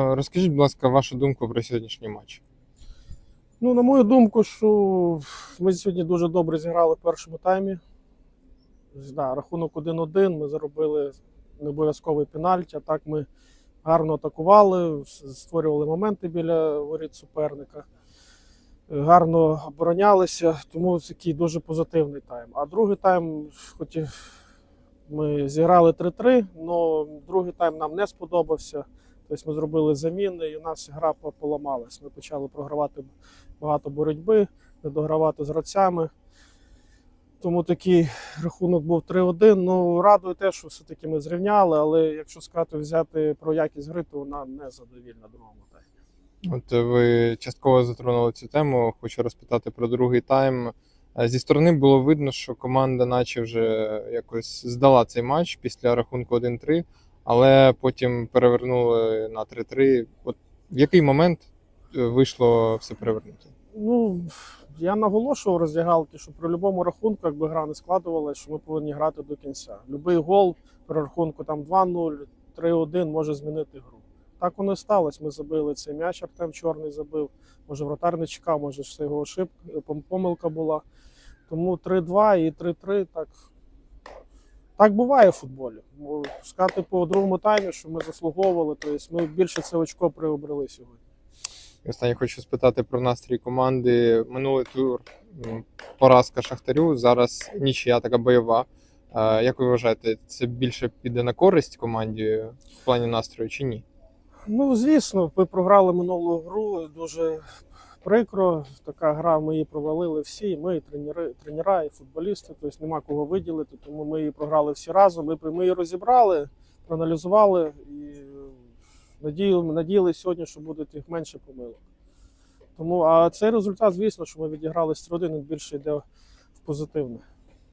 Розкажіть, будь ласка, вашу думку про сьогоднішній матч. Ну, на мою думку, що ми сьогодні дуже добре зіграли в першому таймі. Да, рахунок 1-1. Ми заробили необов'язковий пенальті. А так ми гарно атакували, створювали моменти біля воріт суперника. Гарно оборонялися, тому такий дуже позитивний тайм. А другий тайм, хоч ми зіграли 3-3, але другий тайм нам не сподобався. Тобто ми зробили заміни, і у нас гра поламалась. Ми почали програвати багато боротьби, не догравати з гравцями. Тому такий рахунок був 3-1. Ну, радує те, що все-таки ми зрівняли, але якщо сказати взяти про якість гри, то вона не задовільна другому таймі. От ви частково затронули цю тему. Хочу розпитати про другий тайм. Е, Зі сторони було видно, що команда, наче вже якось здала цей матч після рахунку 1-3, але потім перевернули на 3-3. От в який момент е, вийшло все перевернути? Ну, я наголошував роздягалки, що при будь-якому рахунку, якби гра не складувалася, що ми повинні грати до кінця. Любий гол при рахунку там 2-0, 3-1 може змінити гру. Так воно і сталося. Ми забили цей м'яч, Артем Чорний забив. Може, вратар не чекав, може, це його ошибка, пом- помилка була. Тому 3-2 і 3-3 так. Так буває в футболі. Бо Сказати по другому таймі, що ми заслуговували, тобто ми більше це очко приобрели сьогодні. І Останнє хочу спитати про настрій команди. Минулий тур поразка Шахтарю, зараз нічия така бойова. Як ви вважаєте, це більше піде на користь команді в плані настрою чи ні? Ну, звісно, ми програли минулу гру. Дуже прикро. Така гра, ми її провалили всі. Ми, тренери, тренера, і футболісти. Тобто нема кого виділити, тому ми її програли всі разом. Ми, ми її розібрали, проаналізували і надіяли, надіялися сьогодні, що буде тих менше помилок. Тому, а цей результат, звісно, що ми відіграли з 3 він більше йде в позитивне.